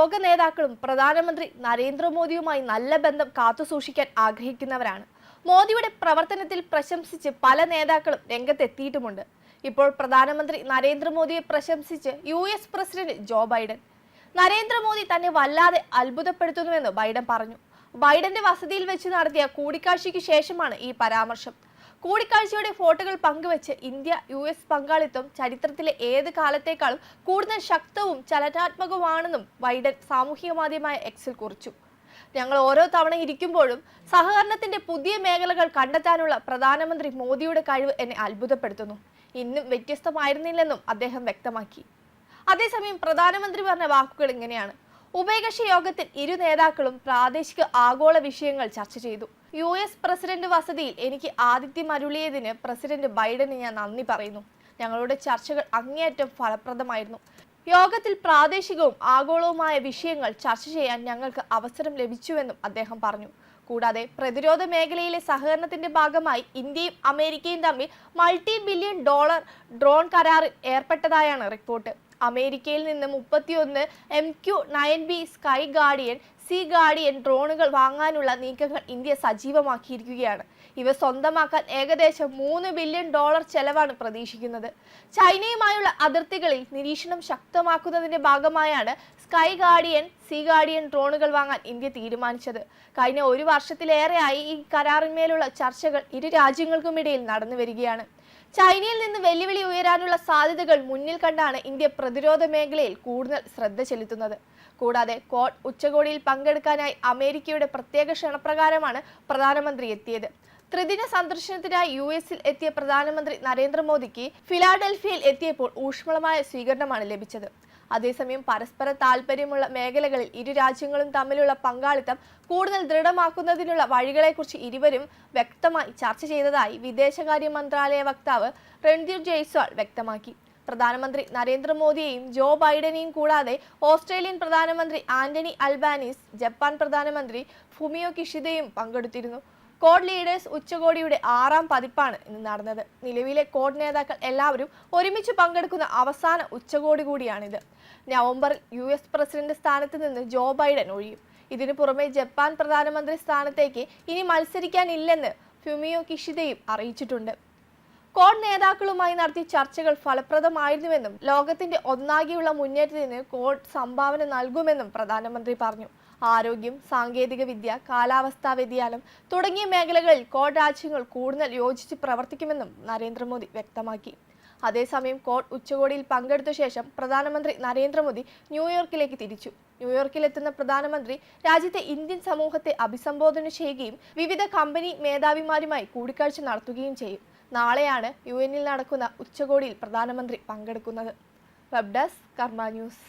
ലോക നേതാക്കളും പ്രധാനമന്ത്രി നരേന്ദ്രമോദിയുമായി നല്ല ബന്ധം കാത്തുസൂക്ഷിക്കാൻ ആഗ്രഹിക്കുന്നവരാണ്. മോദിയുടെ പ്രവർത്തനത്തിൽ പ്രശംസിച്ച് പല നേതാക്കളും രംഗത്തെത്തിയിട്ടുമുണ്ട്. ഇപ്പോൾ പ്രധാനമന്ത്രി നരേന്ദ്രമോദിയെ പ്രശംസിച്ച് U S president Joe Biden. Narendra Modi തന്നെ വല്ലാതെ അത്ഭുതപ്പെടുത്തുന്നുവെന്ന് ബൈഡൻ പറഞ്ഞു. ബൈഡന്റെ വസതിയിൽ വെച്ച് നടത്തിയ കൂടിക്കാഴ്ചയ്ക്ക് ശേഷമാണ് ഈ പരാമർശം. കൂടിക്കാഴ്ചയുടെ ഫോട്ടോകൾ പങ്കുവച്ച് ഇന്ത്യ യു എസ് പങ്കാളിത്തം ചരിത്രത്തിലെ ഏത് കാലത്തേക്കാളും കൂടുതൽ ശക്തവും ചലനാത്മകവുമാണെന്നും ബൈഡൻ സാമൂഹിക മാധ്യമമായ എക്സിൽ കുറിച്ചു. ഞങ്ങൾ ഓരോ തവണ ഇരിക്കുമ്പോഴും സഹകരണത്തിന്റെ പുതിയ മേഖലകൾ കണ്ടെത്താനുള്ള പ്രധാനമന്ത്രി മോദിയുടെ കഴിവ് എന്നെ അത്ഭുതപ്പെടുത്തുന്നു. ഇന്നും വ്യത്യസ്തമായിരുന്നില്ലെന്നും അദ്ദേഹം വ്യക്തമാക്കി. അതേസമയം പ്രധാനമന്ത്രി പറഞ്ഞ വാക്കുകൾ ഇങ്ങനെയാണ്. ഉഭയകക്ഷി യോഗത്തിൽ ഇരു നേതാക്കളും പ്രാദേശിക ആഗോള വിഷയങ്ങൾ ചർച്ച ചെയ്തു. യു എസ് പ്രസിഡന്റ് വസതിയിൽ എനിക്ക് ആതിഥ്യം അരുളിയതിന് പ്രസിഡന്റ് ബൈഡന് ഞാൻ നന്ദി പറയുന്നു. ഞങ്ങളുടെ ചർച്ചകൾ അങ്ങേയറ്റം ഫലപ്രദമായിരുന്നു. യോഗത്തിൽ പ്രാദേശികവും ആഗോളവുമായ വിഷയങ്ങൾ ചർച്ച ചെയ്യാൻ ഞങ്ങൾക്ക് അവസരം ലഭിച്ചുവെന്നും അദ്ദേഹം പറഞ്ഞു. കൂടാതെ പ്രതിരോധ മേഖലയിലെ സഹകരണത്തിന്റെ ഭാഗമായി ഇന്ത്യയും അമേരിക്കയും തമ്മിൽ മൾട്ടി ബില്യൺ ഡോളർ ഡ്രോൺ കരാറിൽ ഏർപ്പെട്ടതായാണ് റിപ്പോർട്ട്. അമേരിക്കയിൽ നിന്ന് മുപ്പത്തിയൊന്ന് M Q nine B sky guardian sea guardian ഡ്രോണുകൾ വാങ്ങാനുള്ള നീക്കങ്ങൾ ഇന്ത്യ സജീവമാക്കിയിരിക്കുകയാണ്. ഇവ സ്വന്തമാക്കാൻ ഏകദേശം മൂന്ന് ബില്യൺ ഡോളർ ചെലവാണ് പ്രതീക്ഷിക്കുന്നത്. ചൈനയുമായുള്ള അതിർത്തികളിൽ നിരീക്ഷണം ശക്തമാക്കുന്നതിന്റെ ഭാഗമായാണ് സ്കൈ ഗാർഡിയൻ സി ഗാർഡിയൻ ഡ്രോണുകൾ വാങ്ങാൻ ഇന്ത്യ തീരുമാനിച്ചത്. കഴിഞ്ഞ ഒരു വർഷത്തിലേറെയായി ഈ കരാറിന്മേലുള്ള ചർച്ചകൾ ഇരു രാജ്യങ്ങൾക്കുമിടയിൽ നടന്നു വരികയാണ് ചൈനയിൽ നിന്ന് വെല്ലുവിളി ഉയരാനുള്ള സാധ്യതകൾ മുന്നിൽ കണ്ടാണ് ഇന്ത്യ പ്രതിരോധ മേഖലയിൽ കൂടുതൽ ശ്രദ്ധ ചെലുത്തുന്നത്. കൂടാതെ കോഡ് ഉച്ചകോടിയിൽ പങ്കെടുക്കാനായി അമേരിക്കയുടെ പ്രത്യേക ക്ഷണപ്രകാരമാണ് പ്രധാനമന്ത്രി എത്തിയത്. ത്രിദിന സന്ദർശനത്തിനായി യു എസിൽ എത്തിയ പ്രധാനമന്ത്രി നരേന്ദ്രമോദിക്ക് ഫിലാഡൽഫിയയിൽ എത്തിയപ്പോൾ ഊഷ്മളമായ സ്വീകരണമാണ് ലഭിച്ചത്. അതേസമയം പരസ്പര താൽപ്പര്യമുള്ള മേഖലകളിൽ ഇരു രാജ്യങ്ങളും തമ്മിലുള്ള പങ്കാളിത്തം കൂടുതൽ ദൃഢമാക്കുന്നതിനുള്ള വഴികളെക്കുറിച്ച് ഇരുവരും വ്യക്തമായി ചർച്ച ചെയ്തതായി വിദേശകാര്യ മന്ത്രാലയ വക്താവ് രൺദീപ് ജയ്സ്വാൾ വ്യക്തമാക്കി. പ്രധാനമന്ത്രി നരേന്ദ്രമോദിയെയും ജോ ബൈഡനെയും കൂടാതെ ഓസ്ട്രേലിയൻ പ്രധാനമന്ത്രി ആന്റണി അൽബാനീസ് ജപ്പാൻ പ്രധാനമന്ത്രി ഫുമിയോ കിഷിദയും പങ്കെടുത്തിരുന്നു. കോഡ് ലീഡേഴ്സ് ഉച്ചകോടിയുടെ ആറാം പതിപ്പാണ് ഇന്ന് നടന്നത്. നിലവിലെ കോഡ് നേതാക്കൾ എല്ലാവരും ഒരുമിച്ച് പങ്കെടുക്കുന്ന അവസാന ഉച്ചകോടി കൂടിയാണിത്. നവംബറിൽ യു എസ് പ്രസിഡന്റ് സ്ഥാനത്ത് നിന്ന് ജോ ബൈഡൻ ഒഴിയും. ഇതിനു പുറമെ ജപ്പാൻ പ്രധാനമന്ത്രി സ്ഥാനത്തേക്ക് ഇനി മത്സരിക്കാനില്ലെന്ന് ഫ്യൂമിയോ കിഷിതയും അറിയിച്ചിട്ടുണ്ട്. കോഡ് നേതാക്കളുമായി നടത്തിയ ചർച്ചകൾ ഫലപ്രദമായിരുന്നുവെന്നും ലോകത്തിന്റെ ഒന്നാകെയുള്ള മുന്നേറ്റത്തിന് കോഡ് സംഭാവന നൽകുമെന്നും പ്രധാനമന്ത്രി പറഞ്ഞു. ആരോഗ്യം സാങ്കേതിക വിദ്യ കാലാവസ്ഥാ വ്യതിയാനം തുടങ്ങിയ മേഖലകളിൽ കോഡ് രാജ്യങ്ങൾ കൂടുതൽ യോജിച്ച് പ്രവർത്തിക്കുമെന്നും നരേന്ദ്രമോദി വ്യക്തമാക്കി. അതേസമയം കോഡ് ഉച്ചകോടിയിൽ പങ്കെടുത്ത ശേഷം പ്രധാനമന്ത്രി നരേന്ദ്രമോദി ന്യൂയോർക്കിലേക്ക് തിരിച്ചു. ന്യൂയോർക്കിലെത്തുന്ന പ്രധാനമന്ത്രി രാജ്യത്തെ ഇന്ത്യൻ സമൂഹത്തെ അഭിസംബോധന ചെയ്യുകയും വിവിധ കമ്പനി മേധാവിമാരുമായി കൂടിക്കാഴ്ച നടത്തുകയും ചെയ്യും. നാളെയാണ് യു എനിൽ നടക്കുന്ന ഉച്ചകോടിയിൽ പ്രധാനമന്ത്രി പങ്കെടുക്കുന്നത്. വെബ് ഡെസ്ക് കർമ്മ ന്യൂസ്